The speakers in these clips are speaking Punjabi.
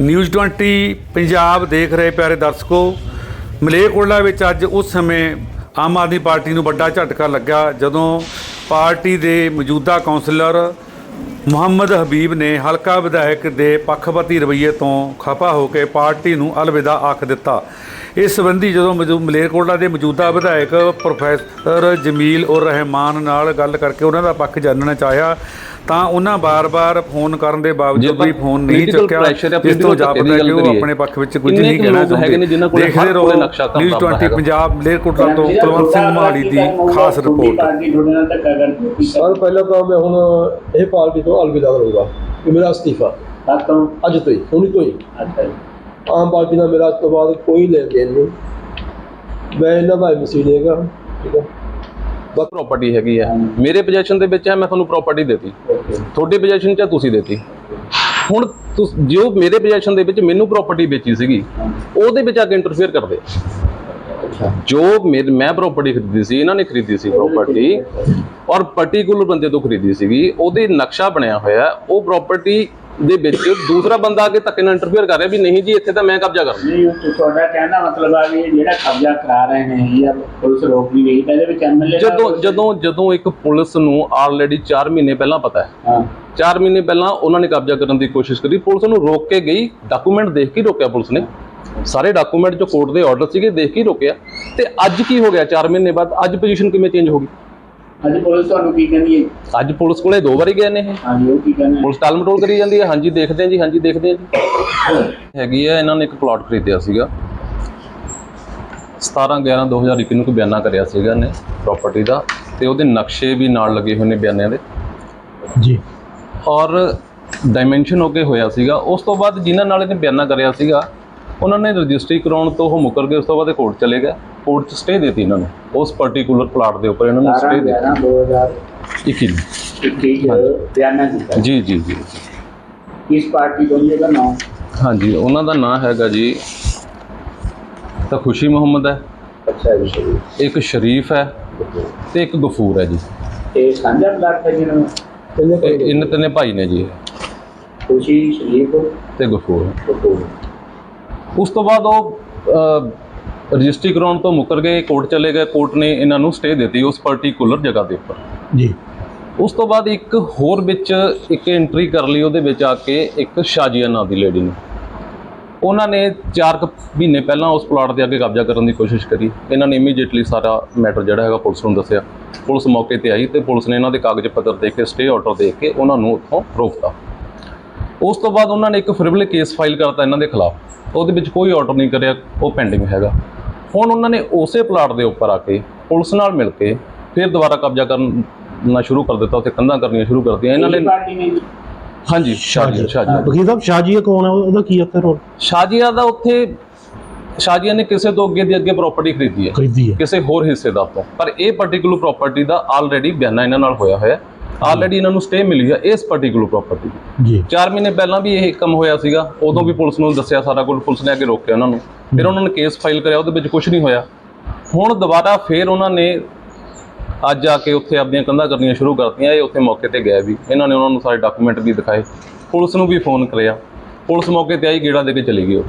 ਨਿਊਜ਼ 20 ਪੰਜਾਬ ਦੇਖ ਰਹੇ ਪਿਆਰੇ ਦਰਸ਼ਕੋ ਮਲੇਰਕੋਟਲਾ ਵਿੱਚ ਅੱਜ ਉਸ ਸਮੇਂ ਆਮ ਆਦਮੀ ਪਾਰਟੀ ਨੂੰ ਵੱਡਾ ਝਟਕਾ ਲੱਗਾ ਜਦੋਂ ਪਾਰਟੀ ਦੇ ਮੌਜੂਦਾ ਕੌਂਸਲਰ ਮੁਹੰਮਦ ਹਬੀਬ ਨੇ ਹਲਕਾ ਵਿਧਾਇਕ ਦੇ ਪੱਖਪਾਤੀ ਰਵੱਈਏ ਤੋਂ ਖਪਾ ਹੋ ਕੇ ਪਾਰਟੀ ਨੂੰ ਅਲਵਿਦਾ ਆਖ ਦਿੱਤਾ। ਇਸ ਸੰਬੰਧੀ ਜਦੋਂ ਮੌਜੂ- ਮਲੇਰਕੋਟਲਾ ਦੇ ਮੌਜੂਦਾ ਵਿਧਾਇਕ ਪ੍ਰੋਫੈਸਰ ਜਮੀਲ ਉਰ ਰਹਿਮਾਨ ਨਾਲ ਗੱਲ ਕਰਕੇ ਉਹਨਾਂ ਦਾ ਪੱਖ ਜਾਣਨਾ ਚਾਹਿਆ ਤਾਂ ਉਹਨਾਂ ਬਾਰ-ਬਾਰ ਫੋਨ ਕਰਨ ਦੇ ਬਾਵਜੂਦ ਵੀ ਫੋਨ ਨਹੀਂ ਚੁੱਕਿਆ ਇਸ ਤੋਂ ਜਾਪਦਾ ਕਿ ਉਹ। ਆਪਣੇ ਪੱਖ ਵਿੱਚ ਕੁਝ ਨਹੀਂ ਕਹਿਣਾ ਲੋਕ ਹੈਗੇ ਨੇ ਜਿਨ੍ਹਾਂ ਕੋਲ ਦੇਖਦੇ ਰਹੋ ਕੋਲੇ ਨਕਸ਼ਾ ਕੰਮ ਨਿਊਜ਼ ਕਰਦਾ 20 ਹੈਗਾ। ਪੰਜਾਬ ਮਲੇਰਕੋਟਲਾ ਤੋਂ ਕੁਲਵੰਤ ਸਿੰਘ ਮਹਾਲੀ ਦੀ ਖਾਸ ਰਿਪੋਰਟ। ਸਰ ਪਹਿਲਾਂ ਤਾਂ ਮੈਂ ਹੁਣ ਇਹ ਪਾਰਟੀ ਤੋਂ ਅਲਵਿਦਾ ਕਰੂੰਗਾ ਇਹ ਮੇਰਾ ਅਸਤੀਫਾ। ਸਾਤੋਂ ਅੱਜ ਤੋਂ ਹੀ ਹੁਣ ਤੋਂ ਹੀ। ਆਮ ਪਾਰਟੀ ਨਾਲ ਮੇਰਾ ਅੱਜ ਤੋਂ ਬਾਅਦ ਕੋਈ ਲੈਣ ਦੇਣ ਨਹੀਂ। ਮੈਂ ਇਹਨਾਂ ਦਾ ਐਮਸੀ ਨਹੀਂਗਾ ਠੀਕ ਹੈ। ਪ੍ਰਾਪਰਟੀ ਹੈਗੀ ਆ। ਮੇਰੇ ਪੋਜੀਸ਼ਨ ਦੇ ਵਿੱਚ ਹੈ ਮੈਂ ਤੁਹਾਨੂੰ ਪ੍ਰਾਪਰਟੀ ਦੇਤੀ। ਤੁਹਾਡੀ ਪੋਜੀਸ਼ਨ 'ਚ ਤੁਸੀਂ ਦੇਤੀ। ਹੁਣ ਤੁਸ- ਜੋ ਮੇਰੇ ਪੋਜੀਸ਼ਨ ਦੇ ਵਿੱਚ ਮੈਨੂੰ ਪ੍ਰਾਪਰਟੀ ਵੇਚੀ ਸੀਗੀ ਉਹਦੇ ਵਿੱਚ ਆ ਕੇ ਇੰਟਰਫੇਅਰ ਕਰਦੇ। ਜੋ ਮੈਂ ਪ੍ਰਾਪਰਟੀ ਖਰੀਦੀ ਸੀ ਇਹਨਾਂ ਨੇ ਖਰੀਦੀ ਸੀ ਪ੍ਰਾਪਰਟੀ ਔਰ ਪਾਰਟਿਕੂਲਰ ਬੰਦੇ ਤੋਂ ਖਰੀਦੀ ਸੀਗੀ ਉਹਦੇ ਨਕਸ਼ਾ ਬਣਿਆ ਹੋਇਆ ਉਹ ਪ੍ਰਾਪਰਟੀ ਦੇ ਵਿੱਚ ਦੂਸਰਾ ਬੰਦਾ ਆ ਕੇ ਧੱਕੇ ਨਾਲ ਇੰਟਰਫੇਅਰ ਕਰ ਰਿਹਾ ਵੀ ਨਹੀਂ ਜੀ ਇੱਥੇ ਤਾਂ ਮੈਂ ਕਬਜ਼ਾ ਕਰਨਾ ਨਹੀਂ ਉਹ ਤੁਹਾਡਾ ਕਹਿਣ ਮਤਲਬ ਆ ਵੀ ਇਹ ਜਿਹੜਾ ਕਬਜ਼ਾ ਕਰਾ ਰਹੇ ਨੇ ਜਾਂ ਪੁਲਿਸ ਰੋਕ ਨਹੀਂ ਰਹੀ ਇਹਦੇ ਵਿੱਚ ਐਮਐਲਏ ਜਦੋਂ ਜਦੋਂ ਜਦੋਂ ਇੱਕ ਪੁਲਿਸ ਨੂੰ ਆਲਰੇਡੀ 4 ਮਹੀਨੇ ਪਹਿਲਾਂ ਪਤਾ ਹੈ ਹਾਂ। 4 ਮਹੀਨੇ ਪਹਿਲਾਂ ਉਹਨਾਂ ਨੇ ਕਬਜ਼ਾ ਕਰਨ ਦੀ ਕੋਸ਼ਿਸ਼ ਕਰੀ ਪੁਲਿਸ ਨੂੰ ਰੋਕ ਕੇ ਗਈ ਡਾਕੂਮੈਂਟ ਦੇਖ ਕੇ ਰੋਕਿਆ ਪੁਲਿਸ ਨੇ। ਸਾਰੇ ਡਾਕੂਮੈਂਟ ਜੋ ਕੋਰਟ ਦੇ ਆਰਡਰ ਸੀਗੇ ਦੇਖ ਕੇ ਰੋਕਿਆ। ਤੇ ਅੱਜ ਕੀ ਹੋ ਗਿਆ? 4 ਮਹੀਨੇ ਬਾਅਦ ਅੱਜ ਪੋਜੀਸ਼ਨ ਕਿਵੇਂ ਚੇਂਜ ਹੋ ਗਈ? ਅੱਜ ਪੁਲਿਸ ਤੁਹਾਨੂੰ ਕੀ ਕਹਿੰਦੀ ਹੈ? ਅੱਜ ਪੁਲਿਸ ਕੋਲੇ ਦੋ ਵਾਰੀ ਗਏ ਨੇ ਇਹ। ਹਾਂਜੀ ਉਹ ਕੀ ਕਹਿੰਦੇ ਪੁਲਿਸ ਟਾਲ ਮਟੋਲ ਕਰੀ ਜਾਂਦੀ ਹੈ। ਹਾਂਜੀ ਦੇਖਦੇ ਹਾਂ ਜੀ ਹਾਂਜੀ ਦੇਖਦੇ ਹਾਂ ਜੀ। ਹੈਗੀ ਹੈ ਇਹਨਾਂ ਨੇ ਇੱਕ ਪਲਾਟ ਖਰੀਦਿਆ ਸੀਗਾ। 17 11 2021 ਨੂੰ ਕੋਈ ਬਿਆਨਾ ਕਰਿਆ ਸੀਗਾ ਨੇ ਪ੍ਰਾਪਰਟੀ ਦਾ। ਤੇ ਉਹਦੇ ਨਕਸ਼ੇ ਵੀ ਨਾਲ ਲੱਗੇ ਹੋਏ ਨੇ ਬਿਆਨਿਆਂ ਦੇ। ਜੀ। ਔਰ ਡਾਈਮੈਂਸ਼ਨ ਹੋ ਕੇ ਹੋਇਆ ਸੀਗਾ। ਉਸ ਤੋਂ ਬਾਅਦ ਜਿਨ੍ਹਾਂ ਨਾਲ ਇਹਨੇ ਬਿਆਨਾ ਕਰਿਆ ਸੀਗਾ ਉਹਨਾਂ ਨੇ ਰਜਿਸਟਰੀ ਕਰਾਉਣ ਤੋਂ ਉਹ ਮੁਕਰ ਗਏ ਉਸ ਤੋਂ ਬਾਅਦ ਇਹ ਕੋਰਟ ਚਲੇ ਗਏ। ਕੋਰਟ 'ਚ ਸਟੇ ਦਿੱਤੀ ਇਹਨਾਂ ਨੇ। ਉਸ ਪਾਰਟਿਕੂਲਰ ਪਲਾਟ ਦੇ ਉੱਪਰ ਇਹਨਾਂ ਨੇ 12 ਸਟੇ ਦਿੱਤੀ। 11 2021 21 ਨੂੰ। ਬਿਆਨਾ ਜੀ ਜੀ ਜੀ। ਕਿਸ ਪਾਰਟੀ ਤੋਂ ਜੀ ਇਹਦਾ ਨਾਮ ਹਾਂਜੀ ਉਹਨਾਂ ਦਾ ਨਾਮ ਹੈਗਾ ਜੀ ਤਾਂ ਖੁਸ਼ੀ ਮੁਹੰਮਦ ਹੈ। ਅੱਛਾ ਜੀ ਸ਼ਰੀਫ। ਇੱਕ ਸ਼ਰੀਫ ਹੈ ਤੇ ਇੱਕ ਗਫੂਰ ਹੈ ਜੀ। ਇਹ ਸਾਂਝਾ ਪਲਾਟ ਹੈ ਜਿਹਨਾਂ ਇਹਨਾਂ ਤਿੰਨੇ ਭਾਈ ਨੇ। ਜੀ। ਖੁਸ਼ੀ ਸ਼ਰੀਫ ਤੇ ਗਫੂਰ। ਉਸ ਤੋਂ ਬਾਅਦ ਉਹ ਰਜਿਸਟਰੀ ਕਰਾਉਣ ਤੋਂ ਮੁਕਰ ਗਏ ਕੋਰਟ ਚਲੇ ਗਏ ਕੋਰਟ ਨੇ ਇਹਨਾਂ ਨੂੰ ਸਟੇ ਦਿੱਤੀ ਉਸ ਪਾਰਟਿਕੂਲਰ ਜਗ੍ਹਾ ਦੇ ਉੱਪਰ। ਜੀ। ਉਸ ਤੋਂ ਬਾਅਦ ਇੱਕ ਹੋਰ ਵਿੱਚ ਇੱਕ ਐਂਟਰੀ ਕਰ ਲਈ ਉਹਦੇ ਵਿੱਚ ਆ ਕੇ ਇੱਕ ਸ਼ਾਜੀਆ ਨਾਂ ਦੀ ਲੇਡੀ ਨੇ। ਉਹਨਾਂ ਨੇ 4 ਮਹੀਨੇ ਪਹਿਲਾਂ ਉਸ ਪਲਾਟ ਦੇ ਅੱਗੇ ਕਬਜ਼ਾ ਕਰਨ ਦੀ ਕੋਸ਼ਿਸ਼ ਕਰੀ। ਇਹਨਾਂ ਨੇ ਇਮੀਡੀਏਟਲੀ ਸਾਰਾ ਮੈਟਰ ਜਿਹੜਾ ਹੈਗਾ ਪੁਲਿਸ ਨੂੰ ਦੱਸਿਆ। ਪੁਲਿਸ ਮੌਕੇ ਤੇ ਆਈ ਤੇ ਪੁਲਿਸ ਨੇ ਇਹਨਾਂ ਦੇ ਕਾਗਜ਼ ਪੱਤਰ ਦੇਖ ਕੇ ਸਟੇ ਆਰਡਰ ਦੇ ਕੇ ਉਹਨਾਂ ਨੂੰ ਉੱਥੋਂ ਰੋਕਤਾ। ਉਸ ਤੋਂ ਬਾਅਦ ਉਹਨਾਂ ਨੇ ਇੱਕ ਫ੍ਰਿਵਲੇ ਕੇਸ ਫਾਈਲ ਕਰਤਾ ਇਹਨਾਂ ਦੇ ਖਿਲਾਫ। ਉਹਦੇ ਵਿੱਚ ਕੋਈ ਆਰਡਰ ਨਹੀਂ ਕਰਿਆ ਉਹ ਪੈਂਡਿੰਗ ਹੈਗਾ। ਹੁਣ ਉਹਨਾਂ ਨੇ ਉਸੇ ਪਲਾਟ ਦੇ ਉੱਪਰ ਆ ਕੇ ਪੁਲਿਸ ਨਾਲ ਮਿਲ ਕੇ ਫਿਰ ਦੁਬਾਰਾ ਕਬਜ਼ਾ ਕਰਨਾ ਸ਼ੁਰੂ ਕਰ ਦਿੱਤਾ ਉੱਥੇ ਕੰਧਾਂ ਕਰਨੀਆਂ ਸ਼ੁਰੂ ਕਰਤੀਆਂ ਇਹਨਾਂ ਨੇ ਹਾਂਜੀ ਸ਼ਾਜੀ ਸ਼ਾਜੀ ਵਕੀਲ ਸਾਹਿਬ ਕੌਣ ਹੈ? ਉਹਦਾ ਕੀ ਉੱਥੇ ਰੋਲ? ਸ਼ਾਜੀਆ ਦਾ ਉੱਥੇ ਸ਼ਾਜੀਆ ਨੇ ਕਿਸੇ ਤੋਂ ਅੱਗੇ ਦੀ ਅੱਗੇ ਪ੍ਰਾਪਰਟੀ ਖਰੀਦੀ ਹੈ। ਖਰੀਦੀ ਹੈ। ਕਿਸੇ ਹੋਰ ਹਿੱਸੇਦਾਰ ਤੋਂ ਪਰ ਇਹ ਪਾਰਟਿਕੂਲਰ ਪ੍ਰਾਪਰਟੀ ਦਾ ਆਲਰੇਡੀ ਬਿਆਨਾ ਇਹਨਾਂ ਨਾਲ ਹੋਇਆ ਹੋਇਆ। ਆਲਰੇਡੀ ਇਹਨਾਂ ਨੂੰ ਸਟੇ ਮਿਲੀ ਹੈ ਇਸ ਪਾਰਟਿਕੂਲਰ ਪ੍ਰਾਪਰਟੀ ਦੀ। ਜੀ। 4 ਮਹੀਨੇ ਪਹਿਲਾਂ ਵੀ ਇਹ ਕੰਮ ਹੋਇਆ ਸੀਗਾ। ਉਦੋਂ ਵੀ ਪੁਲਿਸ ਨੂੰ ਦੱਸਿਆ ਸਾਰਾ ਕੁਝ। ਪੁਲਿਸ ਨੇ ਅੱਗੇ ਰੋਕਿਆ ਉਹਨਾਂ ਨੂੰ। ਫਿਰ ਉਹਨਾਂ ਨੇ ਕੇਸ ਫਾਈਲ ਕਰਿਆ, ਉਹਦੇ ਵਿੱਚ ਕੁਝ ਨਹੀਂ ਹੋਇਆ। ਹੁਣ ਦੁਬਾਰਾ ਫਿਰ ਉਹਨਾਂ ਨੇ ਅੱਜ ਆ ਕੇ ਉੱਥੇ ਆਪਣੀਆਂ ਕੰਧਾਂ ਕਰਨੀਆਂ ਸ਼ੁਰੂ ਕਰਤੀਆਂ, ਇਹ ਉੱਥੇ ਮੌਕੇ ਤੇ ਗਏ ਵੀ। ਇਹਨਾਂ ਨੇ ਉਹਨਾਂ ਨੂੰ ਸਾਰੇ ਡਾਕੂਮੈਂਟ ਵੀ ਦਿਖਾਏ। ਪੁਲਿਸ ਨੂੰ ਵੀ ਫੋਨ ਕਰਿਆ। ਪੁਲਿਸ ਮੌਕੇ ਤੇ ਆਈ, ਗੇੜਾ ਦੇ ਕੇ ਚਲੀ ਗਈ ਉਹ।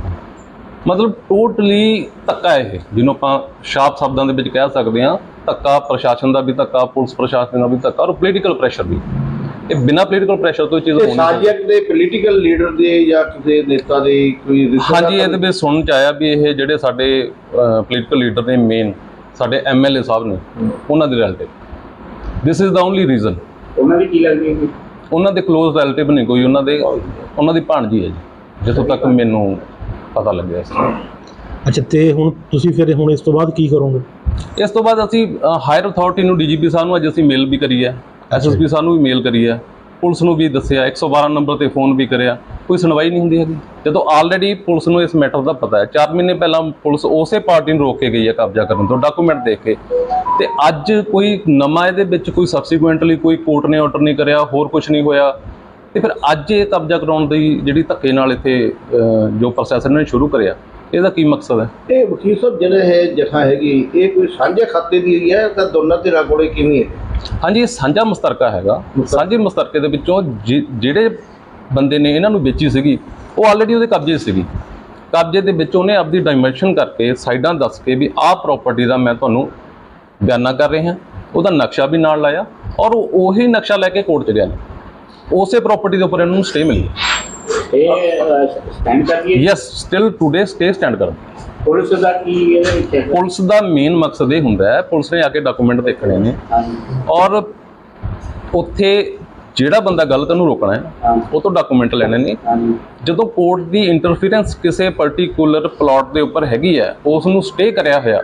ਮਤਲਬ ਟੋਟਲੀ ਧੱਕਾ ਇਹ, ਜਿਹਨੂੰ ਆਪਾਂ ਸ਼ਾਪ ਸ਼ਬਦਾਂ ਦੇ ਵਿੱਚ ਕਹਿ ਸਕਦੇ ਹਾਂ। ਧੱਕਾ ਪ੍ਰਸ਼ਾਸਨ ਦਾ ਵੀ ਧੱਕਾ, ਪੁਲਿਸ ਪ੍ਰਸ਼ਾਸਨ ਦਾ ਵੀ ਧੱਕਾ ਔਰ ਪੋਲੀਟੀਕਲ ਪ੍ਰੈਸ਼ਰ ਵੀ। ਇਹ ਬਿਨਾਂ ਪੋਲੀਟੀਕਲ ਪ੍ਰੈਸ਼ਰ ਤੋਂ ਇਹ ਚੀਜ਼ ਹੋਣੀ ਨਹੀਂ ਸਾਜਿਕ ਦੇ ਪੋਲੀਟੀਕਲ ਲੀਡਰ ਦੇ ਜਾਂ ਕਿਸੇ ਨੇਤਾ ਦੇ ਕੋਈ ਰਿਸ਼ਤੇਦਾਰ ਹਾਂਜੀ ਇਹਦੇ ਵਿੱਚ ਸੁਣਨ ਚ ਆਇਆ ਵੀ ਇਹ ਜਿਹੜੇ ਸਾਡੇ ਪੋਲੀਟੀਕਲ ਲੀਡਰ ਨੇ ਮੇਨ ਸਾਡੇ ਐਮਐਲਏ ਸਾਹਿਬ ਨੇ ਉਹਨਾਂ ਦੇ relative this is the only reason ਉਹਨਾਂ ਦੀ ਕੀ ਲੱਗਦੀ ਹੈ ਜੀ? ਉਹਨਾਂ ਦੇ ক্লোਜ਼ ਰਿਲੇਟਿਵ ਨਹੀਂ ਕੋਈ ਉਹਨਾਂ ਦੇ ਉਹਨਾਂ ਦੀ ਭਾਣਜੀ ਹੈ ਜੀ ਜਿੱਥੋਂ ਤੱਕ ਮੈਨੂੰ ਪਤਾ ਲੱਗਿਆ ਸੀ ਅੱਛਾ ਤੇ ਹੁਣ ਤੁਸੀਂ ਫਿਰ ਹੁਣ ਇਸ ਤੋਂ ਬਾਅਦ ਕੀ ਕਰੋਗੇ? ਇਸ ਤੋਂ ਬਾਅਦ ਅਸੀਂ ਹਾਇਰ ਅਥਾਰਟੀ ਨੂੰ ਡੀਜੀਪੀ ਸਾਹਿਬ ਨੂੰ ਅੱਜ ਅਸੀਂ ਮੇਲ ਵੀ ਕਰੀ ਹੈ ਐਸਐਸਪੀ ਸਾਹਿਬ ਨੂੰ ਵੀ ਮੇਲ ਕਰੀ ਹੈ ਪੁਲਿਸ ਨੂੰ ਵੀ ਦੱਸਿਆ 112 ਨੰਬਰ ਤੇ ਫੋਨ ਵੀ ਕਰਿਆ। ਕੋਈ ਸੁਣਵਾਈ ਨਹੀਂ ਹੁੰਦੀ ਹੈਗੀ। ਜਦੋਂ ਆਲਰੇਡੀ ਪੁਲਿਸ ਨੂੰ ਇਸ ਮੈਟਰ ਦਾ ਪਤਾ ਹੈ 4 ਮਹੀਨੇ ਪਹਿਲਾਂ ਪੁਲਿਸ ਉਸੇ ਪਾਰਟੀ ਨੂੰ ਰੋਕ ਕੇ ਗਈ ਹੈ ਕਬਜ਼ਾ ਕਰਨ ਤੋਂ ਡਾਕੂਮੈਂਟ ਦੇਖ ਕੇ। ਤੇ ਅੱਜ ਕੋਈ ਨਵਾਂ ਇਹਦੇ ਵਿੱਚ ਕੋਈ ਸਬਸੀਕੁਐਂਟਲੀ ਕੋਈ ਕੋਰਟ ਨੇ ਆਰਡਰ ਨਹੀਂ ਕਰਿਆ, ਹੋਰ ਕੁਝ ਨਹੀਂ ਹੋਇਆ। ਤੇ ਫਿਰ ਅੱਜ ਇਹ ਕਬਜ਼ਾ ਕਰਾਉਣ ਦੀ ਜਿਹੜੀ ਧੱਕੇ ਨਾਲ ਇੱਥੇ ਜੋ ਪ੍ਰੋਸੈਸ ਇਹਨਾਂ ਨੇ ਸ਼ੁਰੂ ਕਰਿਆ, ਇਹਦਾ ਕੀ ਮਕਸਦ ਹੈ? ਇਹ ਵਕੀਲ ਸਾਹਿਬ, ਜਿਹੜਾ ਹੈ ਜਥਾ ਹੈਗੀ, ਇਹ ਕੋਈ ਸਾਂਝੇ ਖਾਤੇ ਦੀ ਹੈ ਤਾਂ ਦੋਨਾਂ ਧਿਰਾਂ ਕੋਲੇ ਕਿਵੇਂ ਹੈ? ਹਾਂਜੀ ਇਹ ਸਾਂਝਾ ਮੁਸ਼ਤਰਕਾ ਹੈਗਾ। ਸਾਂਝੇ ਮੁਸ਼ਤਰਕੇ ਦੇ ਵਿੱਚੋਂ ਜਿਹੜੇ ਬੰਦੇ ਨੇ ਇਹਨਾਂ ਨੂੰ ਵੇਚੀ ਸੀਗੀ ਉਹ ਆਲਰੇਡੀ ਉਹਦੇ ਕਬਜ਼ੇ 'ਚ ਸੀਗੀ। ਕਬਜ਼ੇ ਦੇ ਵਿੱਚ ਉਹਨੇ ਆਪਦੀ ਡਾਈਮੈਂਸ਼ਨ ਕਰਕੇ ਸਾਈਡਾਂ ਦੱਸ ਕੇ ਵੀ ਆਹ ਪ੍ਰਾਪਰਟੀ ਦਾ ਮੈਂ ਤੁਹਾਨੂੰ ਬਿਆਨਾ ਕਰ ਰਿਹਾ। ਉਹਦਾ ਨਕਸ਼ਾ ਵੀ ਨਾਲ ਲਾਇਆ ਔਰ ਉਹ ਉਹੀ ਨਕਸ਼ਾ ਲੈ ਕੇ ਕੋਰਟ 'ਚ ਗਿਆ। ਉਸੇ ਪ੍ਰਾਪਰਟੀ ਦੇ ਉੱਪਰ ਇਹਨਾਂ ਨੂੰ ਸਟੇ ਮਿਲੀ। ਇਹ ਸਟੈਂਡ ਕਰਦੀ ਹੈ? Yes still today stay stand ਕਰ ਪੁਲਿਸ ਦਾ ਕੀ ਇਹਦੇ ਵਿੱਚ ਹੈ? ਪੁਲਿਸ ਦਾ ਮੇਨ ਮਕਸਦ ਇਹ ਹੁੰਦਾ ਹੈ ਪੁਲਿਸ ਨੇ ਆ ਕੇ ਡਾਕੂਮੈਂਟ ਦੇਖਣੇ ਨੇ। ਹਾਂਜੀ। ਔਰ ਉੱਥੇ ਜਿਹੜਾ ਬੰਦਾ ਗਲਤ ਨੂੰ ਰੋਕਣਾ ਹੈ ਉਹ ਤੋਂ ਡਾਕੂਮੈਂਟ ਲੈਣੇ ਨੇ। ਹਾਂਜੀ। ਜਦੋਂ ਕੋਰਟ ਦੀ ਇੰਟਰਫੀਰੈਂਸ ਕਿਸੇ ਪਾਰਟਿਕੂਲਰ ਪਲਾਟ ਦੇ ਉੱਪਰ ਹੈਗੀ ਹੈ ਉਸ ਨੂੰ ਸਟੇ ਕਰਿਆ ਹੋਇਆ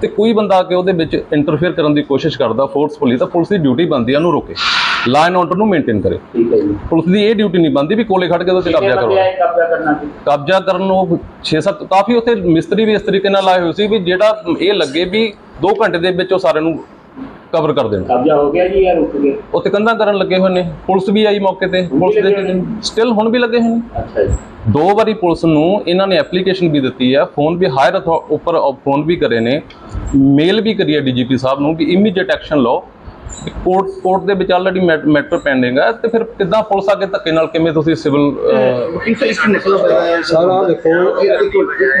ਤੇ ਕੋਈ ਬੰਦਾ ਆ ਕੇ ਉਹਦੇ ਵਿੱਚ ਇੰਟਰਫੇਅਰ ਕਰਨ ਦੀ ਕੋਸ਼ਿਸ਼ ਕਰਦਾ ਫੋਰਸਫੁਲੀ ਤਾਂ ਪੁਲਿਸ ਦੀ ਡਿਊਟੀ ਬਣਦੀ ਹੈ ਉਹਨੂੰ ਰੋਕੇ। ਲਾ ਐਂਡ ਆਰਡਰ ਨੂੰ ਮੇਨਟੇਨ ਕਰੇ। ਠੀਕ ਹੈ ਜੀ। ਪੁਲਿਸ ਦੀ ਇਹ ਡਿਊਟੀ ਨਹੀਂ ਬਣਦੀ ਵੀ ਕੋਲੇ ਖੜ ਕੇ ਉਹਦੇ ਤੇ ਕਿੰਨੇ ਕਬਜ਼ਾ ਬੰਦੇ ਕਰੋ ਕਬਜ਼ਾ ਕਰਨਾ ਸੀ ਕਬਜ਼ਾ ਕਰਨ ਨੂੰ 6-7 ਕਾਫੀ ਉੱਥੇ ਮਿਸਤਰੀ ਵੀ ਇਸ ਤਰੀਕੇ ਨਾਲ ਆਏ ਹੋਏ ਸੀ ਵੀ ਜਿਹੜਾ ਇਹ ਲੱਗੇ ਵੀ 2 ਘੰਟੇ ਦੇ ਵਿੱਚ ਉਹ ਸਾਰੇ ਨੂੰ ਕਵਰ ਕਰ ਦੇਣ। ਕਬਜ਼ਾ ਹੋ ਗਿਆ ਜੀ ਜਾਂ ਰੁਕ ਗਿਆ ਉੱਥੇ ਕੰਧਾਂ ਕਰਨ ਲੱਗੇ ਹੋਏ ਨੇ। ਪੁਲਿਸ ਵੀ ਆਈ ਮੌਕੇ ਤੇ। ਪੁਲਿਸ ਦੇ ਸਟਿਲ ਹੁਣ ਵੀ ਲੱਗੇ ਹੋਏ ਨੇ। ਅੱਛਾ ਜੀ। ਦੋ ਵਾਰੀ ਪੁਲਿਸ ਨੂੰ ਇਹਨਾਂ ਨੇ ਐਪਲੀਕੇਸ਼ਨ ਵੀ ਦਿੱਤੀ ਹੈ ਫੋਨ ਵੀ ਹਾਇਰ ਉੱਪਰ ਫੋਨ ਵੀ ਕਰੇ ਨੇ। ਮੇਲ ਵੀ ਕਰੀ ਹੈ ਡੀਜੀਪੀ ਸਾਹਿਬ ਨੂੰ ਕਿ ਇਮੀਡੀਏਟ ਐਕਸ਼ਨ ਲਓ। ਕੋਰਟ ਕੋਰਟ ਦੇ ਵਿੱਚ ਆਲਰੇਡੀ ਮੈਟਰ ਪੈਂਡਿੰਗ ਹੈ ਤੇ ਫਿਰ ਕਿੱਦਾਂ ਪੁਲਿਸ ਆ ਕੇ ਧੱਕੇ ਨਾਲ ਕਿਵੇਂ ਤੁਸੀਂ ਸਿਵਲ ਸਾਰਾ ਦੇਖੋ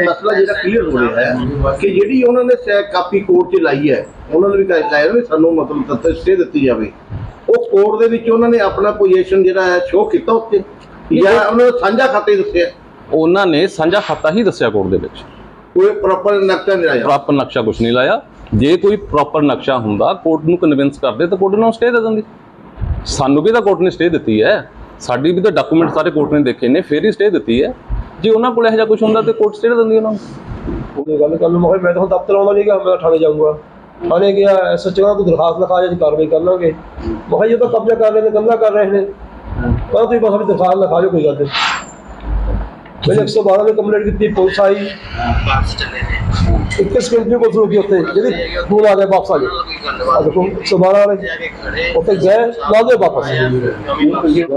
ਮਸਲਾ ਜਿਹੜਾ ਕਲੀਅਰ ਹੋ ਰਿਹਾ ਹੈ ਕਿ ਜਿਹੜੀ ਉਹਨਾਂ ਨੇ ਕਾਪੀ ਕੋਰਟ 'ਚ ਲਾਈ ਹੈ ਉਹਨਾਂ ਨੇ ਵੀ ਕਹਿ ਲਾਇਆ ਵੀ ਸਾਨੂੰ ਮਤਲਬ ਤੱਤ ਸਟੇ ਦਿੱਤੀ ਜਾਵੇ। ਉਹ ਕੋਰਟ ਦੇ ਵਿੱਚ ਉਹਨਾਂ ਨੇ ਆਪਣਾ ਪੋਜੀਸ਼ਨ ਜਿਹੜਾ ਹੈ ਸ਼ੋਅ ਕੀਤਾ ਉੱਤੇ ਜਾਂ ਉਹਨਾਂ ਨੇ ਸਾਂਝਾ ਖਾਤੇ ਦੱਸਿਆ? ਉਹਨਾਂ ਨੇ ਸਾਂਝਾ ਖਾਤਾ ਹੀ ਦੱਸਿਆ ਕੋਰਟ ਦੇ ਵਿੱਚ। ਕੋਈ ਪ੍ਰੋਪਰ ਨਕਸ਼ਾ ਨਹੀਂ ਆਇਆ ਪ੍ਰੋਪਰ ਨਕਸ਼ਾ ਕੁਝ ਨਹੀਂ ਲਾਇਆ। ਜੇ ਕੋਈ ਪ੍ਰੋਪਰ ਨਕਸ਼ਾ ਹੁੰਦਾ ਕੋਰਟ ਨੂੰ ਕਨਵਿੰਸ ਕਰਦੇ ਤਾਂ ਕੋਰਟ ਨੂੰ ਸਟੇ ਦੇ ਦਿੰਦੀ। ਸਾਨੂੰ ਵੀ ਤਾਂ ਕੋਰਟ ਨੇ ਸਟੇ ਦਿੱਤੀ ਹੈ। ਸਾਡੀ ਵੀ ਤਾਂ ਡਾਕੂਮੈਂਟ ਸਾਰੇ ਕੋਰਟ ਨੇ ਦੇਖੇ ਨੇ ਫੇਰ ਹੀ ਸਟੇ ਦਿੱਤੀ ਹੈ। ਜੇ ਉਹਨਾਂ ਕੋਲ ਇਹੋ ਜਿਹਾ ਕੁਝ ਹੁੰਦਾ ਤੇ ਕੋਰਟ ਸਟੇ ਦੇ ਦਿੰਦੀ ਉਹਨਾਂ ਨੂੰ। ਉਹਨੇ ਗੱਲ ਕਰ ਲੂ ਮੈਂ ਕਿਹਾ ਮੈਂ ਤਾਂ ਹੁਣ ਦਫ਼ਤਰ ਆਉਣਾ ਨਹੀਂ ਗਾ ਮੈਂ ਥਾਣੇ ਜਾਊਂਗਾ। ਥਾਣੇ ਗਿਆ ਐਸਐਚਓ ਨੂੰ ਦਰਖਾਸਤ ਲਿਖਾ ਜੇ ਕਾਰਵਾਈ ਕਰ ਲਾਂਗੇ। ਮੈਂ ਕਿਹਾ ਜੇ ਤਾਂ ਕਬਜ਼ਾ ਕਰ ਰਹੇ ਨੇ ਕਬਜ਼ਾ ਕਰ ਰਹੇ ਨੇ। ਪਰ ਤੁਸੀਂ ਬਸ ਆਪਣੀ ਦਰਖਾਸਤ ਲਿਖਾ ਜੋ ਕੋਈ ਗੱਲ ਨਹੀਂ ਮੈਂ 112 ਦੇ ਕੰਪਲੇਂਟ ਕੀਤੀ ਪੁਲਿਸ ਆਈ। ਇੱਕ ਸਕਿੰਟ ਦੀ ਪੁਲਿਸ ਰੁਕੀ ਉੱਥੇ ਜਿਹੜੀ ਫੋਨ ਆ ਗਿਆ ਵਾਪਸ ਆ ਗਏ ਆ ਦੇਖੋ 112 ਵਾਲੇ ਉੱਥੇ ਗਏ ਨਾਲ ਦੇ ਵਾਪਸ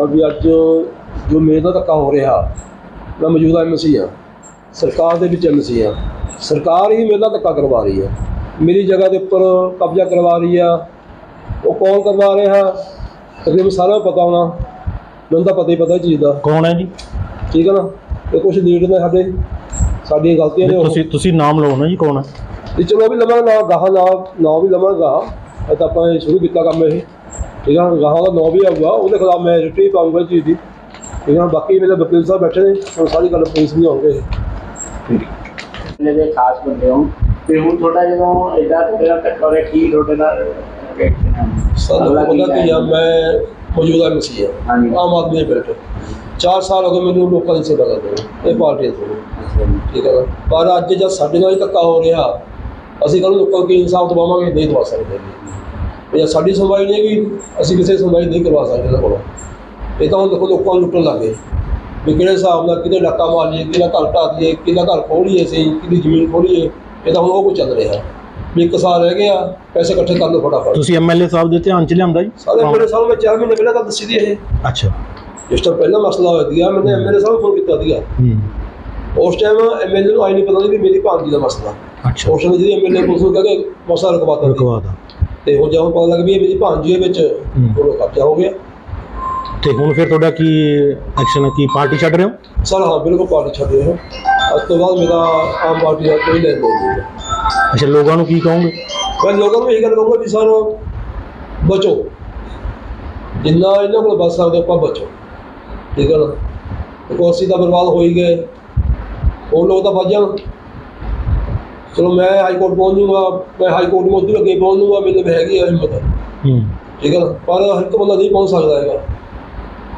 ਵੀ ਅੱਜ ਜੋ ਮੇਰੇ ਨਾਲ ਧੱਕਾ ਹੋ ਰਿਹਾ ਮੈਂ ਮੌਜੂਦਾ ਐਮਸੀ ਆ ਸਰਕਾਰ ਦੇ ਵਿੱਚ ਐਮਸੀ ਆ ਸਰਕਾਰ ਹੀ ਮੇਰੇ ਨਾਲ ਧੱਕਾ ਕਰਵਾ ਰਹੀ ਹੈ। ਮੇਰੀ ਜਗ੍ਹਾ ਦੇ ਉੱਪਰ ਕਬਜ਼ਾ ਕਰਵਾ ਰਹੀ ਆ ਉਹ ਕੌਣ ਕਰਵਾ ਰਿਹਾ ਤਕਰੀਬਨ ਸਾਰਿਆਂ ਨੂੰ ਪਤਾ ਹੋਣਾ। ਮੈਨੂੰ ਤਾਂ ਪਤਾ ਹੀ ਪਤਾ ਚੀਜ਼ ਦਾ। ਕੌਣ ਹੈ ਜੀ? ਠੀਕ ਹੈ ਨਾ? ਇਹ ਕੁਝ ਲੀਡ ਨੇ ਸਾਡੇ ਸਾਡੀਆਂ ਗਲਤੀਆਂ ਨੇ ਉਹ। ਤੁਸੀਂ ਤੁਸੀਂ ਨਾਮ ਲਓ ਨਾ ਜੀ ਕੌਣ ਹੈ? ਤੇ ਚਲੋ ਵੀ ਲਵਾਂਗਾ ਨਾ ਗਾਹਾਂ ਨਾ ਨਾ ਵੀ ਲਵਾਂਗਾ। ਇਹ ਤਾਂ ਆਪਾਂ ਇਹ ਸ਼ੁਰੂ ਕੀਤਾ ਕੰਮ ਇਹ। ਠੀਕ ਆ ਗਾਹਾਂ ਦਾ ਨਾਂ ਵੀ ਆਊਗਾ ਉਹਦੇ ਖਿਲਾਫ ਮੈਂ ਰਿਟੀ ਇਸ ਚੀਜ਼ ਦੀ। ਠੀਕ ਆ ਬਾਕੀ ਮੇਰੇ ਵਕੀਲ ਸਾਹਿਬ ਬੈਠੇ ਨੇ ਹੁਣ ਸਾਰੀ ਗੱਲ ਪੁਲਿਸ ਵੀ ਆਉਣਗੇ। ਜਿਹੜੇ ਦੇ ਖਾਸ ਬੰਦੇ ਹੋ? ਤੇ ਹੁਣ ਤੁਹਾਡਾ ਜਦੋਂ ਇਦਾਂ ਤੇਰਾ ਧੱਕਾ ਹੋਇਆ ਕੀ ਤੁਹਾਡੇ ਨਾਲ ਹੈ? ਸਾਨੂੰ ਪਤਾ ਕਿ ਮੈਂ ਮੌਜੂਦਾ ਐਮਸੀ ਆ। ਹਾਂਜੀ। ਆਮ ਆਦਮੀ ਦੇ ਬੈਠੇ 4 ਸਾਲ ਹੋ ਗਏ ਮੈਨੂੰ ਲੋਕਾਂ ਦੀ ਸੇਵਾ ਕਰਦੇ ਨੂੰ ਇਹ ਪਾਰਟੀ ਤੋਂ। ਠੀਕ ਹੈ ਪਰ ਅੱਜ ਜਦ ਸਾਡੇ ਨਾਲ ਹੀ ਧੱਕਾ ਹੋ ਰਿਹਾ ਅਸੀਂ ਕੱਲ ਲੋਕਾਂ ਨੂੰ ਕੀ ਇਨਸਾਫ ਦਵਾਵਾਂਗੇ? ਨਹੀਂ ਦਵਾ ਸਕਦੇ। ਇਹ ਸਾਡੀ ਸੁਣਵਾਈ ਨਹੀਂ ਹੈਗੀ ਅਸੀਂ ਕਿਸੇ ਦੀ ਸੁਣਵਾਈ ਨਹੀਂ ਕਰਵਾ ਸਕਦੇ ਇਹਨਾਂ ਕੋਲੋਂ। ਇਹ ਤਾਂ ਹੁਣ ਦੇਖੋ ਲੋਕਾਂ ਨੂੰ ਲੁੱਟਣ ਲੱਗ ਵੀ ਕਿਹੜੇ ਹਿਸਾਬ ਨਾਲ ਕਿਹਦੇ ਡਾਕਾ ਮਾਰ ਲਈਏ ਕਿਹਦਾ ਘਰ ਢਾਹ ਦਈਏ ਕਿਹਦਾ ਘਰ ਖੋਲੀਏ ਅਸੀਂ ਕਿਹਦੀ ਜ਼ਮੀਨ ਖੋਲੀਏ ਇਹ ਤਾਂ ਹੁਣ ਉਹ ਕੁਝ ਚੱਲ ਰਿਹਾ। ਵੀ ਇੱਕ ਸਾਲ ਰਹਿ ਗਿਆ ਪੈਸੇ ਇਕੱਠੇ ਕਰ ਲਓ ਫਟਾਫਟ। ਤੁਸੀਂ ਐਮਐਲਏ ਸਾਹਿਬ ਦੇ ਧਿਆਨ ਚ ਲਿਆਂਦਾ ਜੀ? ਸਾਰੇ ਮੇਰੇ ਸਾਲ ਮੈਂ 4 ਮਹੀਨੇ ਪਹਿਲਾਂ ਤਾਂ ਦੱਸੀ ਦੀ ਇਹ। ਅੱਛਾ। ਜਿਸ ਤੋਂ ਪਹਿਲਾਂ ਮਸਲਾ ਹੋਇਆ ਸੀਗਾ ਮੈंने ਐਮਐਲਏ ਸਾਹਿਬ ਨੂੰ ਫੋਨ ਕੀਤਾ ਸੀਗਾ। ਹੂੰ। ਉਸ ਟਾਈਮ ਐਮਐਲਏ ਨੂੰ ਆਈ ਨਹੀਂ ਪਤਾ ਸੀ ਵੀ ਮੇਰੀ ਭਾਂਜੀ ਦਾ ਮਸਲਾ। ਅੱਛਾ। ਉਸ ਟਾਈਮ ਜਿਹੜੀ ਐਮਐਲਏ ਪੁਲਿਸ ਨੂੰ ਕਹਿੰਦੇ ਮਸਲਾ ਰਕਵਾਤਾ। ਰਕਵਾ ਦਾ ਤੇ ਹੁਣ ਜਦੋਂ ਪਤਾ ਲੱਗ ਵੀ ਇਹ ਮੇਰੀ ਭਾਂਜੀ ਦੇ ਵਿੱਚ। ਉਹ ਕਬਜ਼ਾ ਹੋ ਗਿਆ। ਤੇ ਹੁਣ ਫਿਰ ਤੁਹਾਡਾ ਕੀ ਐਕਸ਼ਨ ਹੈ ਕੀ ਪਾਰਟੀ ਛੱਡ ਰਹੇ ਹੋ? ਸਰ ਹਾਂ ਬਿਲਕੁਲ ਪਾਰਟੀ ਛੱਡ ਰਹੇ ਹੋ। ਅੱਜ ਤੋਂ ਬਾਅਦ ਮੇਰਾ ਆਮ ਪਾਰਟੀ ਦਾ ਕੋਈ ਲੈਣ ਦੇਣ ਨਹੀਂ ਅੱਛਾ ਲੋਕਾਂ ਨੂੰ ਕੀ ਕਹੋਗੇ? ਮੈਂ ਲੋਕਾਂ ਨੂੰ ਇਹ ਗੱਲ ਕਹੂੰਗਾ ਵੀ ਸਰ ਬਚੋ। ਜਿੰਨਾ ਇਹਨਾਂ ਕੋਲ ਬਚ ਸਕਦੇ ਆਪਾਂ ਬਚੋ। ਠੀਕ ਹੈ ਨਾ? ਅਸੀਂ ਤਾਂ ਬਰਬਾਦ ਹੋ ਹੀ ਗਏ ਉਹ ਲੋਕ ਤਾਂ ਬਚ ਜਾਣ। ਚਲੋ ਮੈਂ ਹਾਈ ਕੋਰਟ ਪਹੁੰਚ ਜੂਗਾ ਮੈਂ ਹਾਈ ਕੋਰਟ ਨੂੰ ਉੱਧਰ ਅੱਗੇ ਪਹੁੰਚ ਜੂਗਾ ਮੇਰੇ ਕੋਲ ਹੈਗੀ ਆ ਹਿੰਮਤ। ਹੂੰ। ਠੀਕ ਹੈ ਪਰ ਹਰ ਇੱਕ ਬੰਦਾ ਨਹੀਂ ਪਹੁੰਚ ਸਕਦਾ ਹੈਗਾ।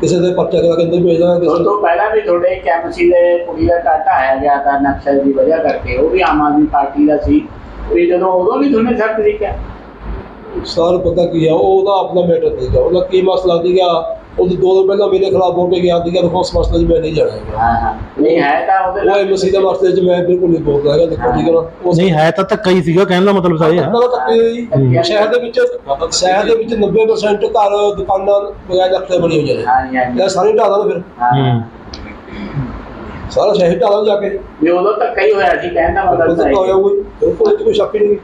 ਕਿਸੇ ਦੇ ਪਰਚਾ ਕਰਾ ਕੇ ਅੰਦਰ ਭੇਜ ਦੇਣਾ ਉਸ ਕਿਸੇ ਤੋਂ ਪਹਿਲਾਂ ਵੀ ਤੁਹਾਡੇ ਕੈਮਸੀ ਦੇ ਕੁੜੀ ਦਾ ਘਰ ਢਾਇਆ ਗਿਆ ਤਾਂ ਨਕਸ਼ਾ ਦੀ ਵਜ੍ਹਾ ਕਰਕੇ। ਉਹ ਵੀ ਆਮ ਆਦਮੀ ਪਾਰਟੀ ਦਾ ਸੀ। ਤੇ ਜਦੋਂ ਉਦੋਂ ਵੀ ਤੁਹਾਨੂੰ ਸਖਤ ਸੀਗਾ ਸਾਰ ਪਤਾ ਕੀ ਆ ਉਹ ਉਹਦਾ ਆਪਣਾ ਮੈਟਰ ਸੀਗਾ ਉਹਦਾ ਕੀ ਮਸਲਾ ਸੀਗਾ? ਉਹ ਦੋ ਦਿਨ ਪਹਿਲਾਂ ਮੇਰੇ ਖਿਲਾਫ ਬੋਲ ਕੇ ਗਿਆ ਸੀਗਾ ਦੇਖੋ ਉਸ ਮਸਲੇ 'ਚ ਮੈਂ ਨਹੀਂ ਜਾਣਾ ਹੈਗਾ। ਹਾਂ ਹਾਂ। ਨਹੀਂ ਹੈ ਤਾਂ ਉਹਦੇ ਉਹ ਐਮਸੀ ਦੇ ਮਸਲੇ 'ਚ ਮੈਂ ਬਿਲਕੁਲ ਨਹੀਂ ਬੋਲਦਾ ਹੈਗਾ ਦੇਖੋ ਠੀਕ ਹੈ ਨਾ। ਉਸ ਨਹੀਂ ਹੈ ਤਾਂ ਧੱਕਾ ਹੀ ਸੀਗਾ ਕਹਿਣ ਦਾ ਮਤਲਬ ਤਾਂ ਇਹ ਹੈ। ਨਾਲ ਤੱਕ ਸ਼ਹਿਰ ਦੇ ਵਿੱਚ ਸ਼ਹਿਰ ਦੇ ਵਿੱਚ 90% ਘਰ ਦੁਕਾਨਾਂ ਬਗੈਰ ਨਕਸ਼ੇ ਬਣੀ ਹੋਈਆਂ ਨੇ। ਹਾਂ ਜੀ ਹਾਂ ਜੀ। ਇਹ ਸਾਰੇ ਢਾਹ ਦੇਣ ਫਿਰ। ਹਾਂ। ਹੂੰ। ਸਾਰਾ ਸ਼ਹਿਰ ਢਾਹ ਦੇਣ ਜਾ ਕੇ। ਵੀ ਉਦੋਂ ਤੱਕ ਕਈ ਹੋਇਆ ਸੀ ਕਹਿਣ ਦਾ ਮਤਲਬ ਤਾਂ ਇਹ ਕੋਈ 'ਚ ਕੋਈ ਸ਼ੱਕ ਹੀ ਨਹੀਂ।